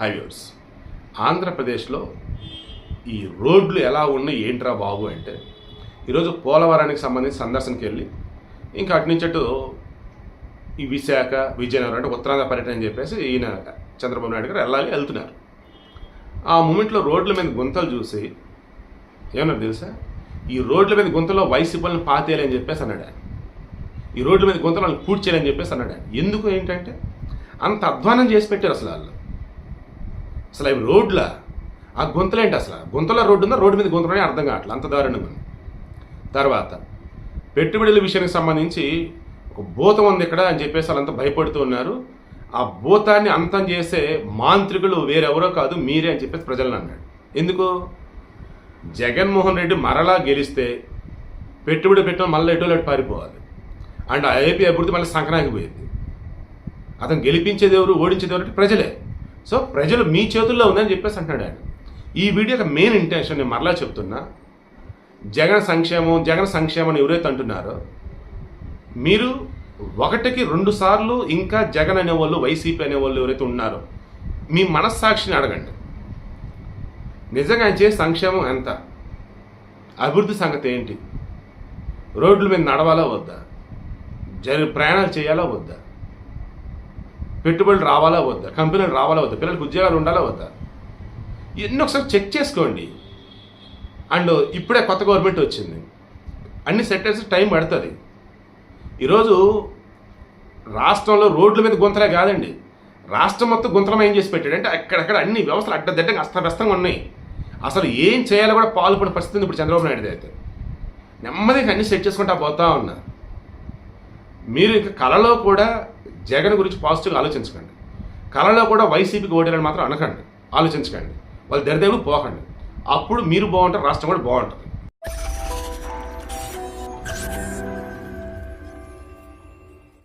Highways ఆంధ్రప్రదేశ్లో ఈ రోడ్లు ఎలా ఉన్నాయి ఏంట్రా బాబు అంటే ఈరోజు పోలవరానికి సంబంధించి సందర్శనకి వెళ్ళి ఇంకా అటు నుంచి అటు ఈ విశాఖ విజయనగరం అంటే ఉత్తరాంధ్ర పర్యటన అని చెప్పేసి ఈయన చంద్రబాబు నాయుడు గారు వెళ్ళాలి వెళ్తున్నారు ఆ మూమెంట్లో రోడ్ల మీద గుంతలు చూసి ఏమన్నా తెలుసా ఈ రోడ్ల మీద గుంతలో వైసీపీలను పాతేయాలని చెప్పేసి అన్నాడు ఆయన. ఈ రోడ్ల మీద గుంతలు వాళ్ళని పూడ్చేయాలని చెప్పేసి అన్నాడు ఆయన. ఎందుకు ఏంటంటే అంత అధ్వానం చేసి పెట్టారు అసలు వాళ్ళు అసలు అవి రోడ్ల? ఆ గుంతలేంటి అసలు? గుంతలో రోడ్డు ఉందా? రోడ్డు మీద గుంతలనే అర్థం కావట్లేదు అంత దారుణంగా తర్వాత పెట్టుబడుల విషయానికి సంబంధించి ఒక భూతం ఉంది ఇక్కడ అని చెప్పేసి వాళ్ళంతా భయపడుతూ ఉన్నారు. ఆ భూతాన్ని అంతం చేసే మాంత్రికులు వేరెవరో కాదు మీరే అని చెప్పేసి ప్రజలను అన్నాడు. ఎందుకు? జగన్మోహన్ రెడ్డి మరలా గెలిస్తే పెట్టుబడి పెట్టడం మళ్ళీ ఎటో పారిపోవాలి. అండ్ ఆ ఏపీ అభివృద్ధి మళ్ళీ సంక్రాంతికి పోయింది. అతను గెలిపించేది ఎవరు ఓడించేది ఎవరు? అంటే ప్రజలే. సో ప్రజలు మీ చేతుల్లో ఉందని చెప్పేసి అంటున్నాడు ఆయన. ఈ వీడియో యొక్క మెయిన్ ఇంటెన్షన్ నేను మరలా చెప్తున్నా. జగన్ సంక్షేమం జగన్ సంక్షేమం అని ఎవరైతే అంటున్నారో మీరు ఒకటికి రెండు సార్లు ఇంకా జగన్ అనేవాళ్ళు వైసీపీ అనేవాళ్ళు ఎవరైతే ఉన్నారో మీ మనస్సాక్షిని అడగండి. నిజంగా ఆయన చేసే సంక్షేమం ఎంత? అభివృద్ధి సంగతి ఏంటి? రోడ్ల మీద నడవాలా వద్దా? జరి ప్రయాణాలు చేయాలా వద్దా? పెట్టుబడులు రావాలా వద్దా? కంపెనీలు రావాలా వద్దా? పిల్లలకు ఉద్యోగాలు ఉండాలా వద్దా? ఇవన్నీ ఒకసారి చెక్ చేసుకోండి. అండ్ ఇప్పుడే కొత్త గవర్నమెంట్ వచ్చింది. అన్ని సెక్టర్స్ టైం పడుతుంది. ఈరోజు రాష్ట్రంలో రోడ్ల మీద గుంతలే కాదండి. రాష్ట్రం మొత్తం గుంతలం ఏం చేసి పెట్టాడు? అంటే అక్కడక్కడ అన్ని వ్యవస్థలు అడ్డదిడ్డంగా అస్తవ్యస్తంగా ఉన్నాయి. అసలు ఏం చేయాలో కూడా పాల్పడిన పరిస్థితి ఇప్పుడు చంద్రబాబు నాయుడు అయితే. నెమ్మదిగా అన్ని సెట్ చేసుకుంటా పోతా ఉన్నా. మీరు ఇక కళలో కూడా జగన్ గురించి పాజిటివ్గా ఆలోచించకండి. కళలో కూడా వైసీపీకి ఓటేయాలని మాత్రం అనకండి. ఆలోచించకండి. వాళ్ళు దరిదేవుడు పోకండి. అప్పుడు మీరు బాగుంటారు రాష్ట్రం కూడా బాగుంటుంది.